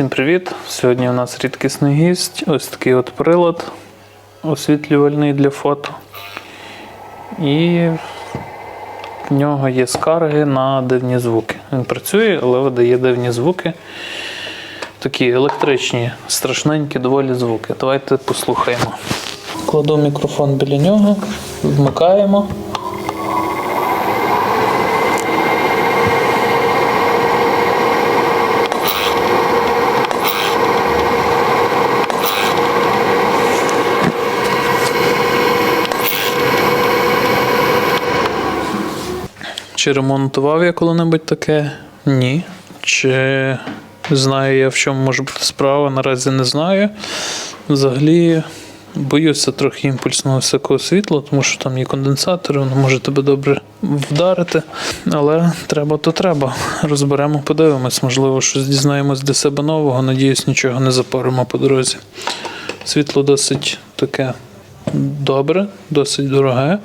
Всім привіт! Сьогодні у нас рідкісний гість. Ось такий от прилад освітлювальний для фото. І в нього є скарги на дивні звуки. Він працює, але видає дивні звуки. Такі електричні, страшненькі доволі звуки. Давайте послухаємо. Кладу мікрофон біля нього, вмикаємо. Чи ремонтував я коли-небудь таке? Ні. Чи знаю я, в чому може бути справа, наразі не знаю. Взагалі боюся трохи імпульсного високого світла, тому що там є конденсатори, воно може тебе добре вдарити. Але треба, то треба. Розберемо, подивимось. Можливо, щось дізнаємось для себе нового. Надіюсь, нічого не запаримо по дорозі. Світло досить таке добре, досить дороге.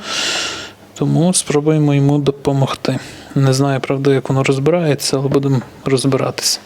Тому спробуємо йому допомогти. Не знаю, правда, як воно розбирається, але будемо розбиратися.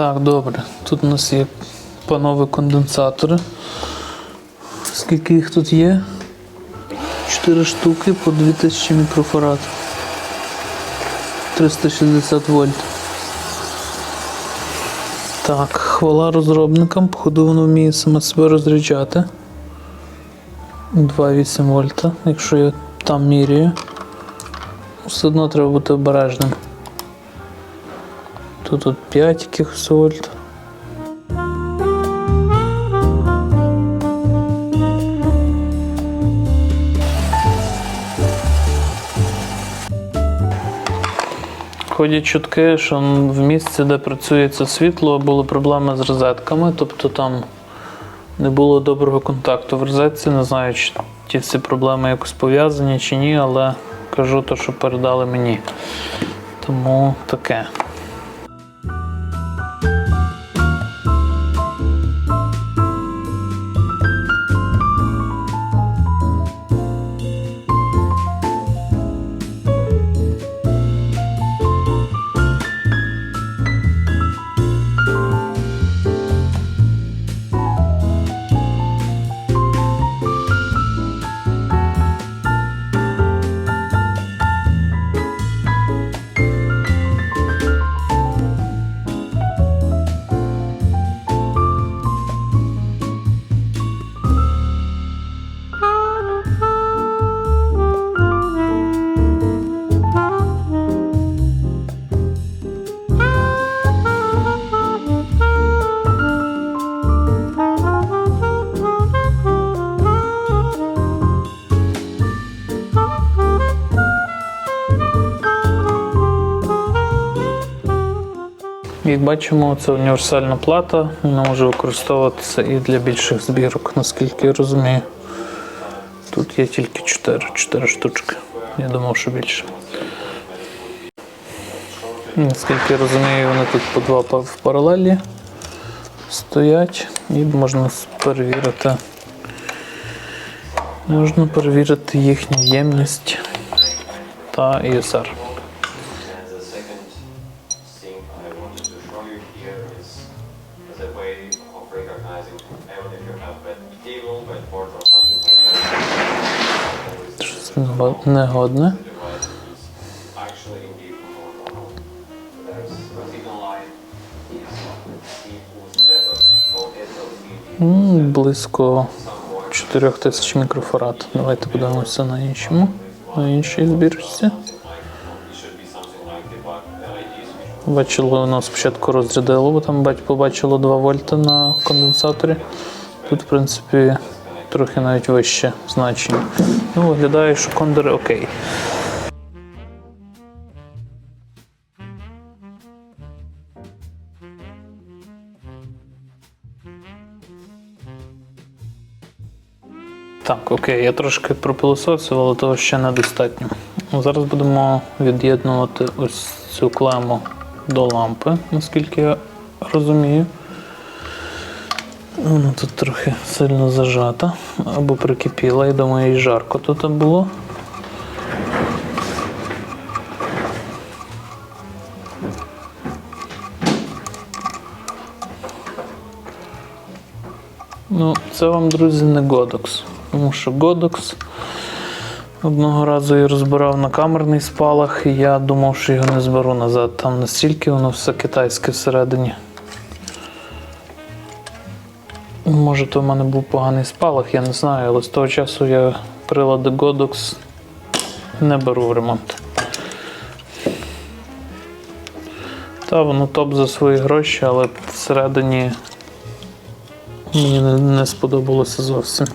Так, добре. Тут у нас є панове конденсатори. Скільки їх тут є? Чотири штуки по 2000 мікрофарад. 360 вольт. Так, хвала розробникам, походу воно вміє саме себе розряджати. 2,8 вольта, якщо я там міряю. Все одно треба бути обережним. Тут от 5 якихось вольт. Ходять чутки, що в місці, де працює це світло, були проблеми з розетками, тобто там не було доброго контакту в розетці. Не знаю, чи ті всі проблеми якось пов'язані чи ні, але кажу те, що передали мені. Тому таке. Як бачимо, це універсальна плата, вона може використовуватися і для більших збірок, наскільки я розумію. Тут є тільки 4, 4 штучки. Я думав, що більше. Наскільки я розумію, вони тут по два в паралелі стоять і можна перевірити. Можна перевірити їхню ємність та ISR. М, Близько somewhat 4 тисяч мікрофарад. Давайте подивимося на іншому, на іншій збірці. Бачило, воно спочатку розрядило, бо там побачило 2 вольта на конденсаторі. Тут, в принципі, трохи навіть вище значення. Ну, виглядає, що кондери окей. Так, окей, я трошки пропилососив, але того ще недостатньо. Зараз будемо від'єднувати ось цю клему до лампи, наскільки я розумію. Вона тут трохи сильно зажата або прикипіла, я думаю, і жарко тут було. Ну, це вам, друзі, не Godox. Тому що Godox одного разу я розбирав на камерний спалах, і я думав, що його не зберу назад. Там настільки воно все китайське всередині. Може, то в мене був поганий спалах, я не знаю, але з того часу я прилади Godox не беру в ремонт. Та, воно топ за свої гроші, але всередині мені не, не сподобалося зовсім.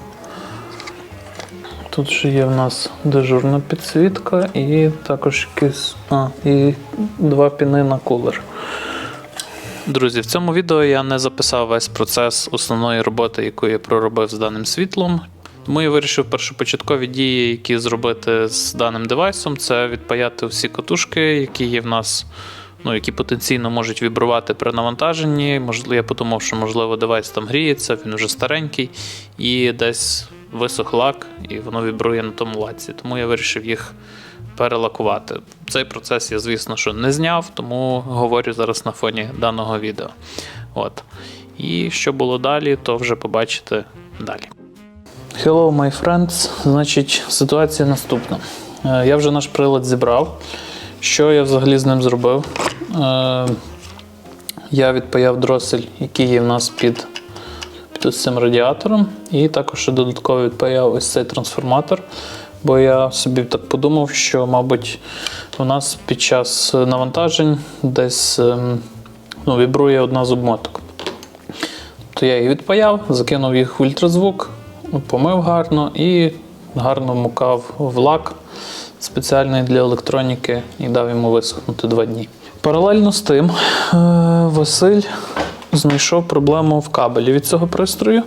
Тут ще є в нас дежурна підсвітка і також якісь. А, і два піни на кулер. Друзі, в цьому відео я не записав весь процес основної роботи, яку я проробив з даним світлом. Тому я вирішив першопочаткові дії, які зробити з даним девайсом, це відпаяти всі катушки, які є в нас, ну, які потенційно можуть вібрувати при навантаженні. Можливо, я подумав, що можливо девайс там гріється, він вже старенький, і десь висох лак, і воно вібрує на тому лаці. Тому я вирішив їх перелакувати. Цей процес я, звісно, що не зняв, тому говорю зараз на фоні даного відео. От. І що було далі, то вже побачите далі. Hello, my friends. Значить, ситуація наступна. Е, Я вже наш прилад зібрав. Що я взагалі з ним зробив? Е, Я відпаяв дросель, який є в нас під, під цим радіатором, і також додатково відпаяв ось цей трансформатор. Бо я собі так подумав, що, мабуть, у нас під час навантажень десь ем, ну, вібрує одна з обмоток. То я їх відпаяв, закинув їх в ультразвук, помив гарно і гарно вмукав в лак спеціальний для електроніки і дав йому висохнути два дні. Паралельно з тим, е, Василь знайшов проблему в кабелі від цього пристрою,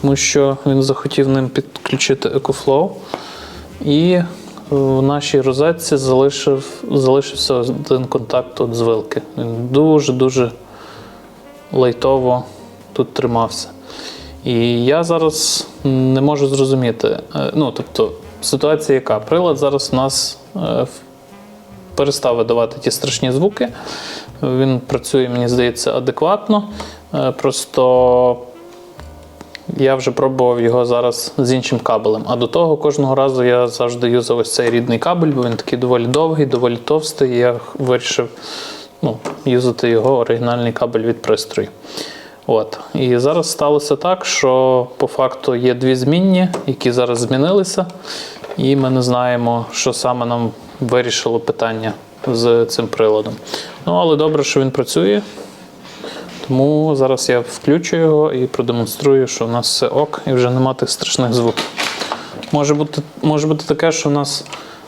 тому що він захотів ним підключити EcoFlow. І в нашій розетці залишив, залишився один контакт от з вилки. Він дуже-дуже лайтово тут тримався. І я зараз не можу зрозуміти. е, Ну, тобто, ситуація яка? Прилад зараз у нас е, перестав видавати ті страшні звуки. Він працює, мені здається, адекватно. Е, Просто я вже пробував його зараз з іншим кабелем. А до того кожного разу я завжди юзав ось цей рідний кабель, бо він такий доволі довгий, доволі товстий. І я вирішив ну, юзати його оригінальний кабель від пристрою. От. І зараз сталося так, що по факту є дві змінні, які зараз змінилися, і ми не знаємо, що саме нам вирішило питання з цим приладом. Ну, але добре, що він працює. Тому зараз я включу його і продемонструю, що у нас все ок, і вже нема тих страшних звуків. Може бути, може бути таке, що у нас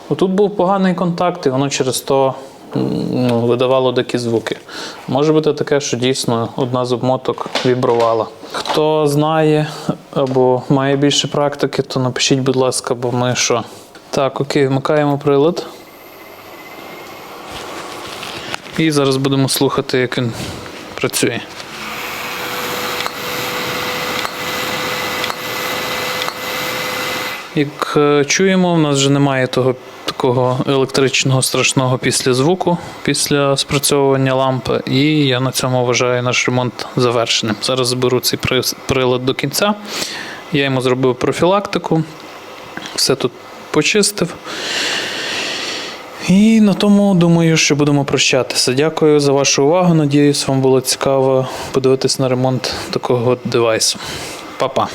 отут був поганий контакт, і воно через то ну, видавало дикі звуки. Може бути таке, що дійсно одна з обмоток вібрувала. Хто знає або має більше практики, то напишіть, будь ласка, бо ми що. Так, окей, вмикаємо прилад. І зараз будемо слухати, як він працює. Як е, чуємо, в нас вже немає того такого електричного страшного після звуку, після спрацьовування лампи. І я на цьому вважаю наш ремонт завершеним. Зараз зберу цей прилад до кінця. Я йому зробив профілактику, все тут почистив. І на тому думаю, що будемо прощатися. Дякую за вашу увагу. Надіюсь, вам було цікаво подивитись на ремонт такого девайсу. Па-па.